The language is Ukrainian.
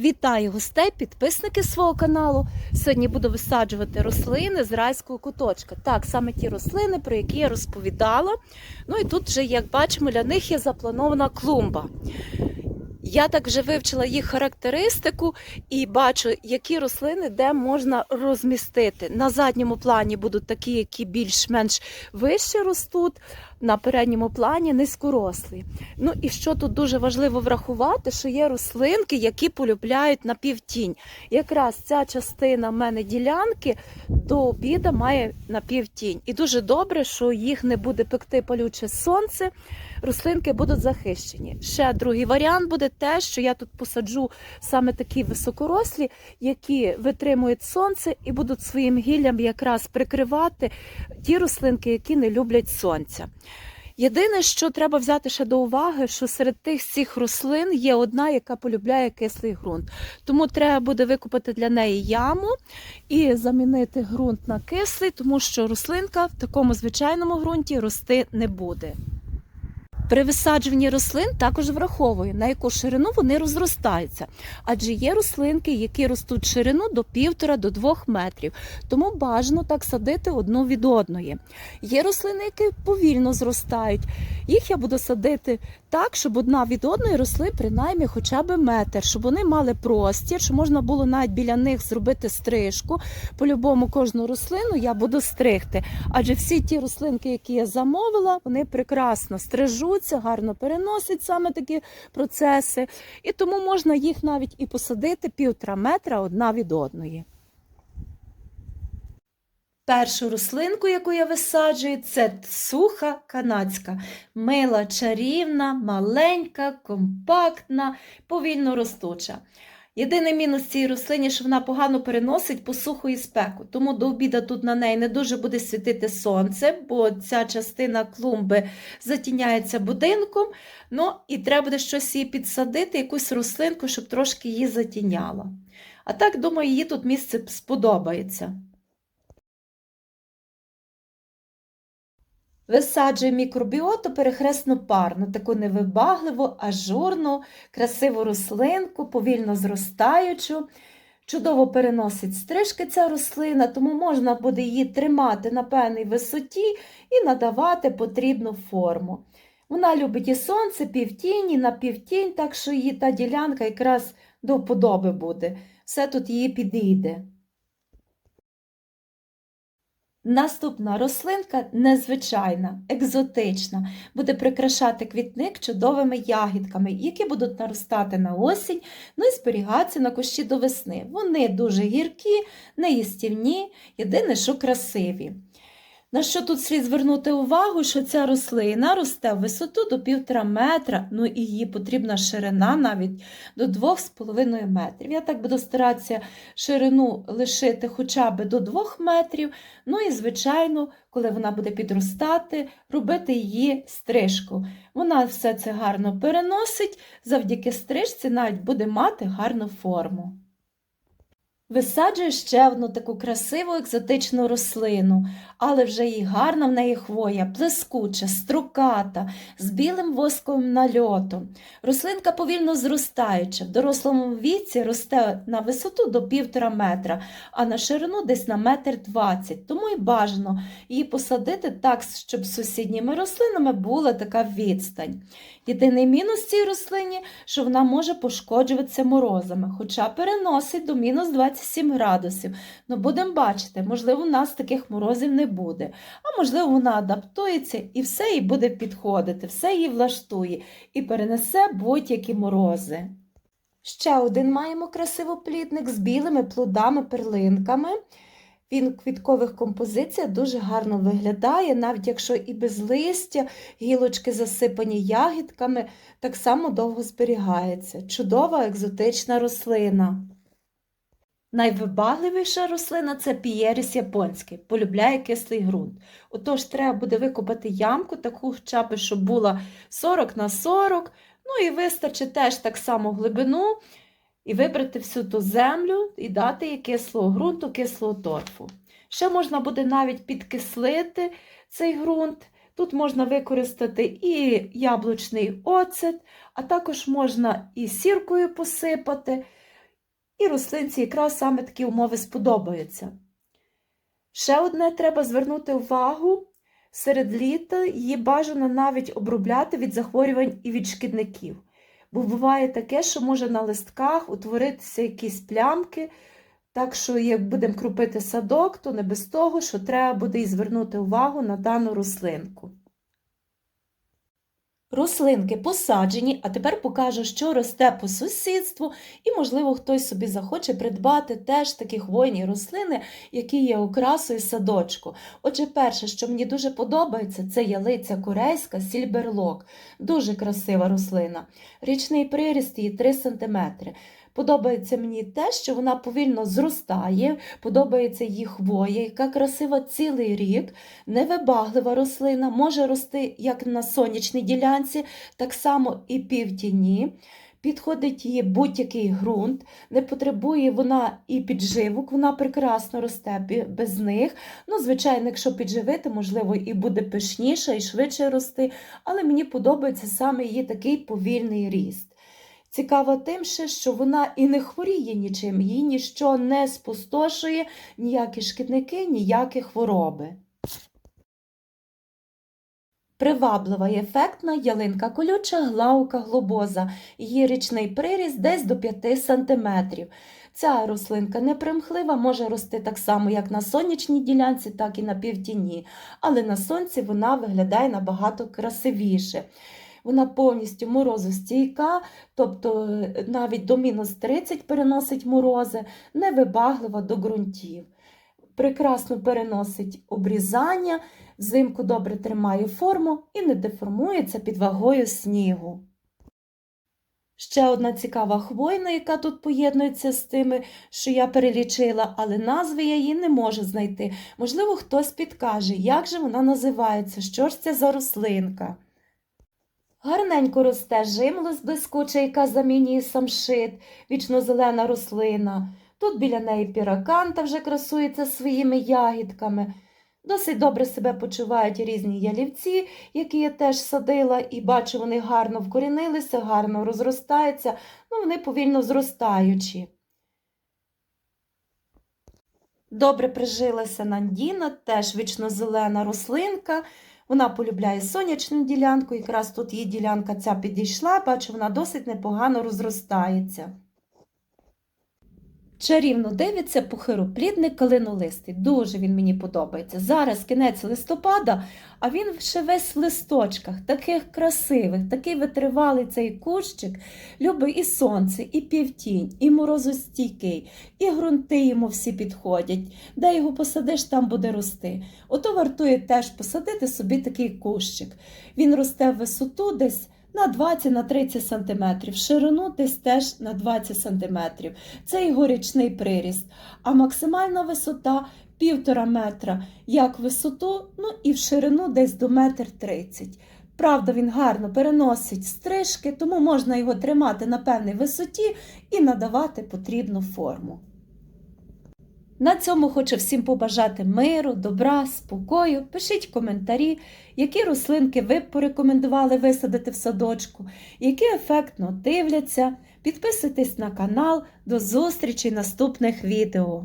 Вітаю гостей, підписники свого каналу. Сьогодні буду висаджувати рослини з райського куточка. Так, саме ті рослини, про які я розповідала. Ну і тут вже, як бачимо, для них є запланована клумба. Я так вже вивчила їх характеристику і бачу, які рослини де можна розмістити. На задньому плані будуть такі, які більш-менш вище ростуть, на передньому плані низькорослі. Ну і що тут дуже важливо врахувати, що є рослинки, які полюбляють напівтінь. Якраз ця частина в мене ділянки до обіда має напівтінь. І дуже добре, що їх не буде пекти палюче сонце, рослинки будуть захищені. Ще другий варіант буде те, що я тут посаджу саме такі високорослі, які витримують сонце і будуть своїм гіллям якраз прикривати ті рослинки, які не люблять сонця. Єдине, що треба взяти ще до уваги, що серед тих всіх рослин є одна, яка полюбляє кислий ґрунт. Тому треба буде викопати для неї яму і замінити ґрунт на кислий, тому що рослинка в такому звичайному ґрунті рости не буде. При висаджуванні рослин також враховую, на яку ширину вони розростаються, адже є рослинки, які ростуть ширину до півтора до двох метрів, тому бажано так садити одну від одної. Є рослини, які повільно зростають. Їх я буду садити так, щоб одна від одної росли принаймні хоча б метр, щоб вони мали простір, щоб можна було навіть біля них зробити стрижку. По-любому кожну рослину я буду стригти. Адже всі ті рослинки, які я замовила, вони прекрасно стрижуться, гарно переносять саме такі процеси. І тому можна їх навіть і посадити півтора метра одна від одної. Першу рослинку, яку я висаджую, це суха канадська. Мила, чарівна, маленька, компактна, повільно ростуча. Єдиний мінус цієї рослині, що вона погано переносить посуху і спеку. Тому до обіду тут на неї не дуже буде світити сонце, бо ця частина клумби затіняється будинком. Ну і треба буде щось її підсадити, якусь рослинку, щоб трошки її затіняло. А так, думаю, їй тут місце сподобається. Висаджую мікробіоту перехресну парну, таку невибагливу, ажурну, красиву рослинку, повільно зростаючу. Чудово переносить стрижки ця рослина, тому можна буде її тримати на певній висоті і надавати потрібну форму. Вона любить і сонце, півтінь, і на півтінь, так що її та ділянка якраз до вподоби буде. Все тут її підійде. Наступна рослинка незвичайна, екзотична, буде прикрашати квітник чудовими ягідками, які будуть наростати на осінь, ну і зберігатися на кущі до весни. Вони дуже гіркі, неїстівні, єдине, що красиві. На що тут слід звернути увагу, що ця рослина росте в висоту до півтора метра, ну і її потрібна ширина навіть до 2,5 метрів. Я так буду старатися ширину лишити хоча б до 2 метрів. Ну і, звичайно, коли вона буде підростати, робити її стрижку. Вона все це гарно переносить, завдяки стрижці навіть буде мати гарну форму. Висаджую ще одну таку красиву екзотичну рослину, але вже і гарна в неї хвоя, плескуча, строката, з білим восковим нальотом. Рослинка повільно зростаюча, в дорослому віці росте на висоту до півтора метра, а на ширину десь на метр двадцять. Тому і бажано її посадити так, щоб з сусідніми рослинами була така відстань. Єдиний мінус цій рослині, що вона може пошкоджуватися морозами, хоча переносить до мінус 27 градусів. Ну, будемо бачити, можливо, у нас таких морозів не буде. А можливо, вона адаптується і все їй буде підходити, все її влаштує і перенесе будь-які морози. Ще один маємо красивоплідник з білими плодами, перлинками. Він у квіткових композиціях дуже гарно виглядає, навіть якщо і без листя, гілочки засипані ягідками, так само довго зберігається. Чудова екзотична рослина. Найвибагливіша рослина це пієріс японський, полюбляє кислий ґрунт. Отож, треба буде викопати ямку, таку хоча б, щоб була 40 на 40, ну і вистачить теж так само глибину, і вибрати всю ту землю і дати їй кислого ґрунту, кислого торфу. Ще можна буде навіть підкислити цей ґрунт. Тут можна використати і яблучний оцет, а також можна і сіркою посипати, і рослинці якраз саме такі умови сподобаються. Ще одне треба звернути увагу. Серед літа її бажано навіть обробляти від захворювань і від шкідників. Бо буває таке, що може на листках утворитися якісь плямки. Так що, як будемо крупити садок, то не без того, що треба буде і звернути увагу на дану рослинку. Рослинки посаджені, а тепер покажу, що росте по сусідству, і, можливо, хтось собі захоче придбати теж такі хвойні рослини, які є окрасою садочку. Отже, перше, що мені дуже подобається, це ялиця корейська сільберлок. Дуже красива рослина. Річний приріст її 3 см. Подобається мені те, що вона повільно зростає, подобається її хвоя, яка красива цілий рік, невибаглива рослина, може рости як на сонячній ділянці, так само і півтіні. Підходить її будь-який ґрунт, не потребує вона і підживок, вона прекрасно росте без них. Ну, звичайно, якщо підживити, можливо, і буде пишніша, і швидше рости, але мені подобається саме її такий повільний ріст. Цікаво тим ще, що вона і не хворіє нічим, їй ніщо не спустошує, ніякі шкідники, ніякі хвороби. Приваблива і ефектна ялинка колюча глаука глобоза. Її річний приріст десь до 5 см. Ця рослинка непримхлива, може рости так само, як на сонячній ділянці, так і на півтіні, але на сонці вона виглядає набагато красивіше. Вона повністю морозостійка, тобто е, навіть до мінус 30 переносить морози, невибаглива до ґрунтів. Прекрасно переносить обрізання, взимку добре тримає форму і не деформується під вагою снігу. Ще одна цікава хвойна, яка тут поєднується з тими, що я перелічила, але назви я її не можу знайти. Можливо, хтось підкаже, як же вона називається, що ж це за рослинка. Гарненько росте жимлос блискуча, яка замінює самшит, вічно-зелена рослина. Тут біля неї піраканта вже красується своїми ягідками. Досить добре себе почувають різні ялівці, які я теж садила, і бачу, вони гарно вкорінилися, гарно розростаються, ну вони повільно зростаючі. Добре прижилася Нандіна, теж вічно-зелена рослинка. Вона полюбляє сонячну ділянку, якраз тут її ділянка ця підійшла, бачу, вона досить непогано розростається. Чарівно дивиться похироплідник калинолистий. Дуже він мені подобається. Зараз кінець листопада, а він ще весь в листочках, таких красивих, такий витривалий цей кущик, любить і сонце, і півтінь, і морозостійкий, і ґрунти йому всі підходять. Де його посадиш, там буде рости. Ото вартує теж посадити собі такий кущик. Він росте в висоту десь на 20 на 30 см, ширину десь теж на 20 см. Це його річний приріст. А максимальна висота півтора метра, як висоту, ну і в ширину десь до метр тридцять. Правда, він гарно переносить стрижки, тому можна його тримати на певній висоті і надавати потрібну форму. На цьому хочу всім побажати миру, добра, спокою. Пишіть коментарі, які рослинки ви б порекомендували висадити в садочку, які ефектно дивляться. Підписуйтесь на канал. До зустрічі наступних відео.